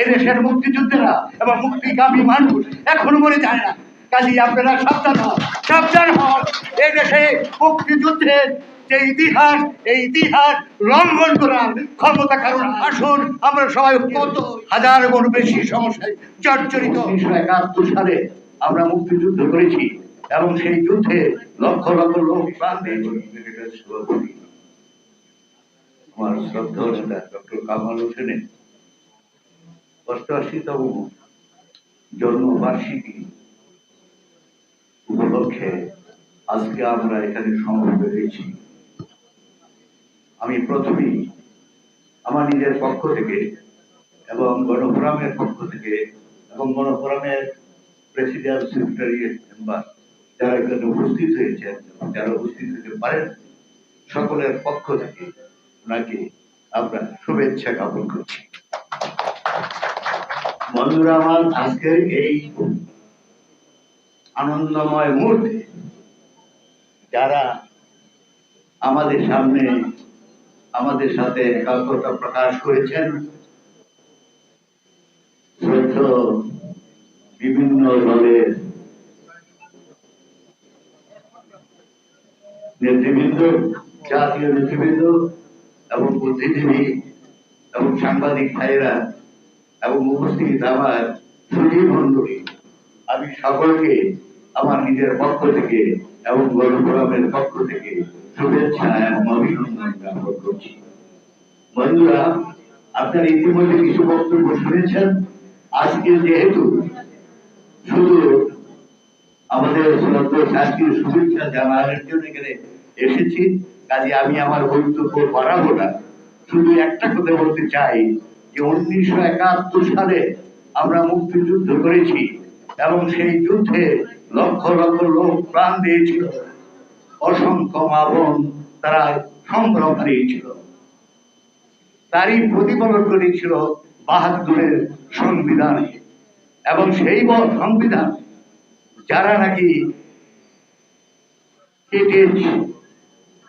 এই দেশের মুক্তিযুদ্ধেরা এবং মুক্তিকামী মানুষ এখনও মরে যায় না। কাজী আপনারা সাবধান হন সাবধান হন। এই দেশে মুক্তিযুদ্ধের যে ইতিহাস, এই ইতিহাস লঙ্ঘন করার ক্ষমতা কারণ আসুন, আমরা সবাই কত হাজার গুণ বেশি সমস্যায় জর্জরিত। একাত্তর সালে আমরা মুক্তিযুদ্ধ করেছি এবং সেই যুদ্ধে লক্ষ লক্ষ লোক প্রাণ দিয়েছে আমার শ্রদ্ধা ডক্টর কামাল হোসেনের অষ্টআশিতম জন্মবার্ষিকী উপলক্ষে আজকে আমরা এখানে সমবেত হয়েছি। আমি প্রথমেই আমার নিজের পক্ষ থেকে এবং গণফোরামের পক্ষ থেকে এবং গণফোরামের প্রেসিডেন্ট সেক্রেটারি, মেম্বার যারা এখানে উপস্থিত হয়েছেন যারা উপস্থিত হতে পারেন, সকলের পক্ষ থেকে ওনাকে আমরা শুভেচ্ছা জ্ঞাপন করছি। বন্ধুরা আমার আজকের এই আনন্দময় মুহূর্তে যারা আমাদের সামনে, আমাদের সাথে একাত্মতা প্রকাশ করেছেন বিভিন্ন দলের নেতৃবৃন্দ, জাতীয় নেতৃবৃন্দ এবং বুদ্ধিজীবী এবং সাংবাদিক ভাইয়েরা এবং উপস্থিত আমার মন্ডলী আমি সকলকে আমার নিজের পক্ষ থেকে এবং গণফোরামের পক্ষ থেকে শুভেচ্ছা এবং অভিনন্দন জ্ঞাপন করছি। বন্ধুরা, আপনারা ইতিমধ্যে কিছু বক্তব্য শুনেছেন। আজকে যেহেতু শুধু আমাদের শাস্ত্রীয় শুভেচ্ছা জানানোর জন্য এখানে এসেছি, কাজে আমি আমার বক্তব্য বাড়াবো না। শুধু একটা কথা বলতে চাই যে উনিশশো একাত্তর সালে আমরা মুক্তিযুদ্ধ করেছি এবং সেই যুদ্ধে লক্ষ লক্ষ লোক প্রাণ দিয়েছিল। অসংখ্য মা তারা সংগ্রাম হারিয়েছিল। তারই প্রতিফলন করেছিল বাহাদুরের সংবিধান এবং সেই সংবিধান যারা নাকি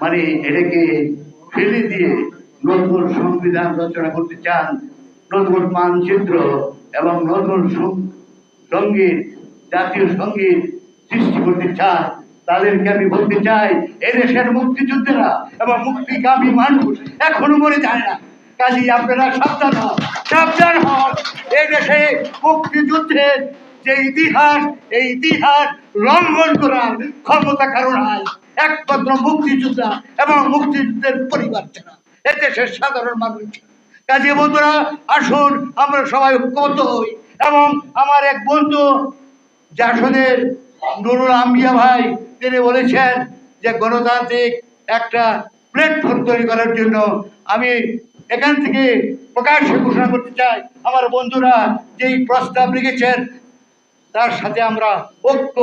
মানে এটাকে ফেলে দিয়ে নতুন সংবিধান রচনা করতে চান নতুন মানচিত্র এবং নতুন সংগীত, জাতীয় সংগীত সৃষ্টি করতে চান তাদেরকে আমি বলতে চাই এদেশের মুক্তিযুদ্ধেরা এবং মুক্তিকামী মানুষ এখনও মরে যায় না। কাজী আপনারা সাবধান হন সাবধান হন। এই দেশে মুক্তিযুদ্ধের যে ইতিহাস, এই ইতিহাস লঙ্ঘন করার ক্ষমতা কারণ হয় একমাত্র মুক্তিযোদ্ধা এবং মুক্তিযুদ্ধের পরিবার ছাড়া। এ দেশের সাধারণ মানুষ। কাজী বন্ধুরা, আসুন, আমরা সবাই ঐক্যবদ্ধ হই। এবং আমার এক বন্ধু জাসদের নুরুল আম্বিয়া ভাই, তিনি বলেছেন যে গণতান্ত্রিক একটা প্ল্যাটফর্ম তৈরি করার জন্য আমি এখান থেকে প্রকাশ্যে ঘোষণা করতে চাই। আমার বন্ধুরা যেই প্রস্তাব লিখেছেন তার সাথে আমরা ঐক্য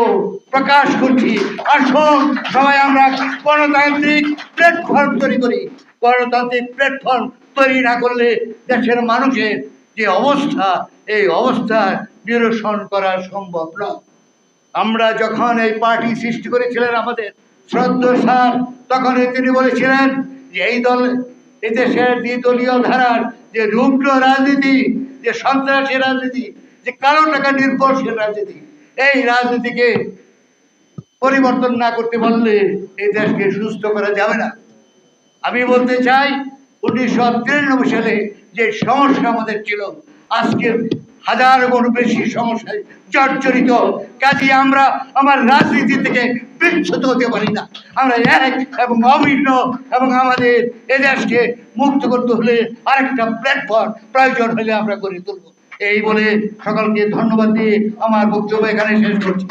প্রকাশ করছি। আসুন, সবাই আমরা গণতান্ত্রিক প্ল্যাটফর্ম তৈরি করি। গণতান্ত্রিক প্ল্যাটফর্ম তৈরি না করলে দেশের মানুষের যে অবস্থা, এই অবস্থা নিরসন করা সম্ভব নয়। আমরা যখন এই পার্টি সৃষ্টি করেছিলেন আমাদের, শ্রদ্ধ স্যার তখন তিনি বলেছিলেন যে এই দল এই দেশের দ্বিদলীয় ধারার যে রুগ্ন রাজনীতি, যে সন্ত্রাসী রাজনীতি যে কালো টাকা নির্ভরশীল রাজনীতি। এই রাজনীতিকে পরিবর্তন না করতে পারলে এই দেশকে সুস্থ করা যাবে না। আমি বলতে চাই, উনিশশো তিরানব্বই সালে যে সমস্যা আমাদের ছিল আজকে হাজার গুণ বেশি সমস্যায় জর্জরিত। কাজে আমরা আমার রাজনীতি থেকে বিচ্ছুত হতে পারি না। আমরা এক এবং অভিন্ন এবং আমাদের এদেশকে মুক্ত করতে হলে আরেকটা প্ল্যাটফর্ম প্রয়োজন হলে আমরা গড়ে তুলব। এই বলে সকলকে ধন্যবাদ দিয়ে আমার বক্তব্য এখানে শেষ করছি।